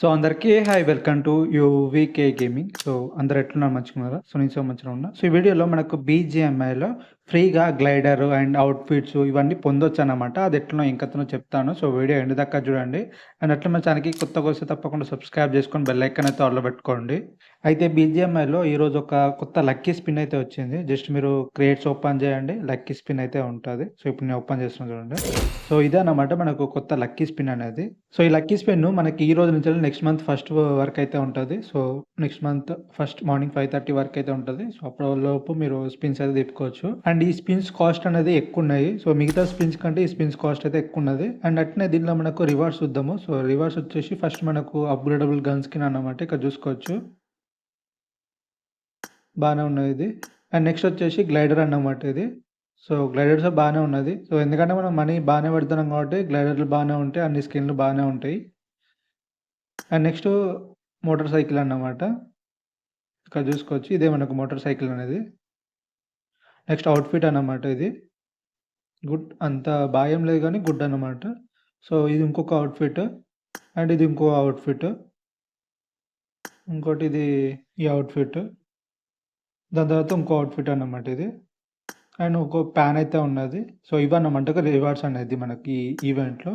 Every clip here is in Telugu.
సో అందరికీ hi welcome to UVK gaming so అందరు ఎట్లున్నారు? మంచిగున్నారా? సో నేను సో మంచిగా ఉన్నా. సో ఈ వీడియోలో మనకు బీజిఎంఐలో ఫ్రీగా గ్లైడర్ అండ్ అవుట్ఫిట్స్ ఇవన్నీ పొందొచ్చు అనమాట అది ఎట్లనో ఇంకతనో చెప్తాను. సో వీడియో ఎండ్ దాకా చూడండి. అండ్ అట్లా మన ఛానల్కి కొత్తగా వస్తే తప్పకుండా సబ్స్క్రైబ్ చేసుకొని బెల్ ఐకాన్ అయితే ఆర్డర్ పెట్టుకోండి. అయితే బీజిఎంఐలో ఈరోజు ఒక కొత్త లక్కీ స్పిన్ అయితే వచ్చింది. జస్ట్ మీరు క్రియేట్స్ ఓపెన్ చేయండి. లక్కీ స్పిన్ అయితే ఉంటుంది. సో ఇప్పుడు నేను ఓపెన్ చేస్తున్నాను చూడండి. సో ఇదే అన్నమాట మనకు కొత్త లక్కీ స్పిన్ అనేది. సో ఈ లక్కీ స్పిన్ మనకి ఈ రోజు నుంచి నెక్స్ట్ మంత్ ఫస్ట్ వరకు అయితే ఉంటుంది. So next month first morning five thirty వరకు అయితే ఉంటుంది. సో అప్పటి లోపు మీరు స్పిన్స్ అయితే తిప్పుకోవచ్చు. అండ్ అండ్ ఈ స్పిన్స్ కాస్ట్ అనేది ఎక్కువ ఉన్నాయి సో మిగతా స్పిన్స్ కంటే ఈ స్పిన్స్ కాస్ట్ అయితే ఎక్కువ ఉన్నది అండ్ అట్నే దీనిలో మనకు రివార్డ్స్ చూద్దాము. సో రివార్డ్స్ వచ్చేసి ఫస్ట్ మనకు అప్గ్రేడబుల్ గన్ స్కిన్ అన్నమాట. ఇక్కడ చూసుకోవచ్చు. బాగానే ఉన్నది ఇది. అండ్ నెక్స్ట్ వచ్చేసి గ్లైడర్ అన్నమాట ఇది. సో గ్లైడర్స్ బాగానే ఉన్నది. సో ఎందుకంటే మనం మనీ బాగానే పెడుతున్నాం కాబట్టి గ్లైడర్లు బాగానే ఉంటాయి. అన్ని స్కిన్లు బాగానే ఉంటాయి. అండ్ నెక్స్ట్ మోటార్ సైకిల్ అన్నమాట. ఇక్కడ చూసుకోవచ్చు. ఇదే మనకు మోటార్ సైకిల్ అనేది. నెక్స్ట్ అవుట్ఫిట్ అన్నమాట ఇది. గుడ్ అంత భయం లేదు కానీ గుడ్ అన్నమాట. సో ఇది ఇంకొక అవుట్ఫిట్ అండ్ ఇది ఇంకో అవుట్ఫిట్. ఇంకోటి ఇది ఈ అవుట్ఫిట్. దాని తర్వాత ఇంకో అవుట్ఫిట్ అన్నమాట ఇది. అండ్ ఒక ప్యాన్ అయితే ఉన్నది. సో ఇవన్నమాట రివార్డ్స్ అనేది మనకి ఈవెంట్లో.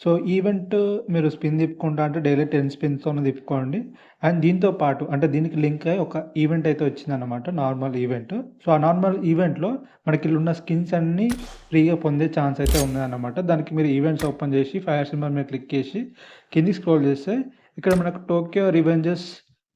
సో ఈవెంట్ మీరు స్పిన్ తిప్పుకుంటా అంటే డైలీ టెన్ స్పిన్స్తో తిప్పుకోండి. అండ్ దీంతో పాటు అంటే దీనికి లింక్ అయ్యి ఒక ఈవెంట్ అయితే వచ్చిందనమాట నార్మల్ ఈవెంట్. సో ఆ నార్మల్ ఈవెంట్లో మనకి ఉన్న స్కిన్స్ అన్నీ ఫ్రీగా పొందే ఛాన్స్ అయితే ఉందన్నమాట దానికి మీరు ఈవెంట్స్ ఓపెన్ చేసి ఫైర్ సింబల్ మీద క్లిక్ చేసి కిందికి స్క్రోల్ చేస్తే ఇక్కడ మనకు టోక్యో రివెంజెస్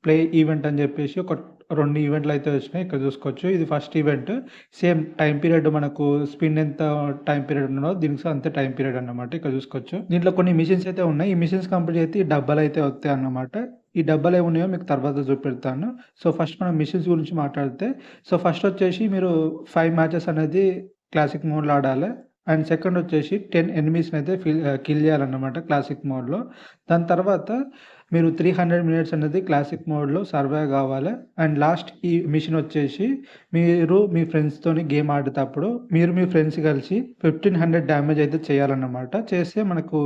ప్లే ఈవెంట్ అని చెప్పేసి ఒక రెండు ఈవెంట్లు అయితే వచ్చినాయి. ఇక్కడ చూసుకోవచ్చు. ఇది first event same time period మనకు స్పిన్ ఎంత టైం పీరియడ్ ఉన్నదో దీనికి అంతే టైం పీరియడ్ అన్నమాట. ఇక్కడ చూసుకోవచ్చు. దీంట్లో కొన్ని మిషన్స్ అయితే ఉన్నాయి. ఈ మిషన్స్ కంప్లీట్ అయితే ఈ డబ్బాలు అయితే వస్తాయి అన్నమాట. ఈ డబ్బాలు ఏమున్నాయో మీకు తర్వాత చూపెడతాను. సో ఫస్ట్ మనం మిషన్స్ గురించి మాట్లాడితే. సో ఫస్ట్ వచ్చేసి మీరు ఫైవ్ మ్యాచెస్ అనేది క్లాసిక్ మోడ్లో ఆడాలి. అండ్ సెకండ్ వచ్చేసి టెన్ ఎనిమీస్ని అయితే ఫిల్ కిల్ చేయాలన్నమాట క్లాసిక్ మోడ్లో. దాని తర్వాత మీరు త్రీ హండ్రెడ్ మినిట్స్ అనేది క్లాసిక్ మోడ్లో సర్వే కావాలి. అండ్ లాస్ట్ ఈ మిషన్ వచ్చేసి మీరు మీ ఫ్రెండ్స్తోని గేమ్ ఆడేటప్పుడు మీరు మీ ఫ్రెండ్స్ కలిసి ఫిఫ్టీన్ హండ్రెడ్ డ్యామేజ్ అయితే చేయాలన్నమాట. చేస్తే మనకు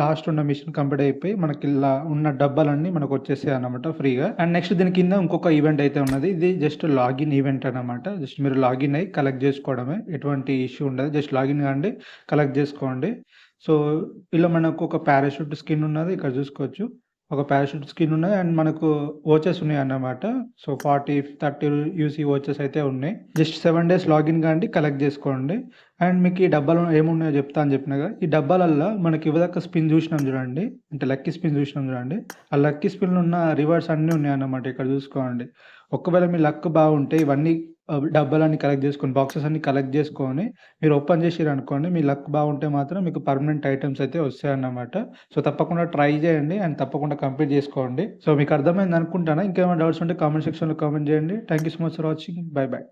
లాస్ట్ ఉన్న మిషన్ కంప్లీట్ అయిపోయి మనకి ఇలా ఉన్న డబ్బాలన్నీ మనకు వచ్చేసాయి అనమాట ఫ్రీగా. అండ్ నెక్స్ట్ దీని కింద ఇంకొక ఈవెంట్ అయితే ఉన్నది. ఇది జస్ట్ లాగిన్ ఈవెంట్ అనమాట జస్ట్ మీరు లాగిన్ అయ్యి కలెక్ట్ చేసుకోవడమే. ఎటువంటి ఇష్యూ ఉండదు. జస్ట్ లాగిన్ కాండి కలెక్ట్ చేసుకోండి. సో ఇలా మనకు ఒక పారాషూట్ స్కిన్ ఉన్నది. ఇక్కడ చూసుకోవచ్చు. ఒక పారాషూట్ స్కిన్ ఉన్నది. అండ్ మనకు ఓచెస్ ఉన్నాయి అన్నమాట. సో ఫార్టీ థర్టీ యూసీ ఓచెస్ అయితే ఉన్నాయి. జస్ట్ సెవెన్ డేస్ లాగిన్ కాండి కలెక్ట్ చేసుకోండి. అండ్ మీకు ఈ డబ్బాలు ఏమున్నాయో చెప్తా అని చెప్పిన కదా ఈ డబ్బాలల్లో మనకి ఇవ్వదాక స్పిన్ చూసినాం చూడండి అంటే లక్కీ స్పిన్ చూసినాం చూడండి ఆ లక్కీ స్పిన్లో ఉన్న రివార్డ్స్ అన్నీ ఉన్నాయన్నమాట ఇక్కడ చూసుకోండి. ఒకవేళ మీ లక్ బాగుంటే ఇవన్నీ డబ్బాలన్నీ కలెక్ట్ చేసుకొని బాక్సెస్ అన్ని కలెక్ట్ చేసుకొని మీరు ఓపెన్ చేసిరు అనుకోండి మీ లక్ బాగుంటే మాత్రం మీకు పర్మనెంట్ ఐటమ్స్ అయితే వస్తాయన్నమాట. సో తప్పకుండా ట్రై చేయండి అండ్ తప్పకుండా కంప్లీట్ చేసుకోండి. సో మీకు అర్థమైంది అనుకుంటాను? ఇంకేమైనా డౌట్స్ ఉంటే కామెంట్ సెక్షన్లో కామెంట్ చేయండి. Thank you so much for watching bye bye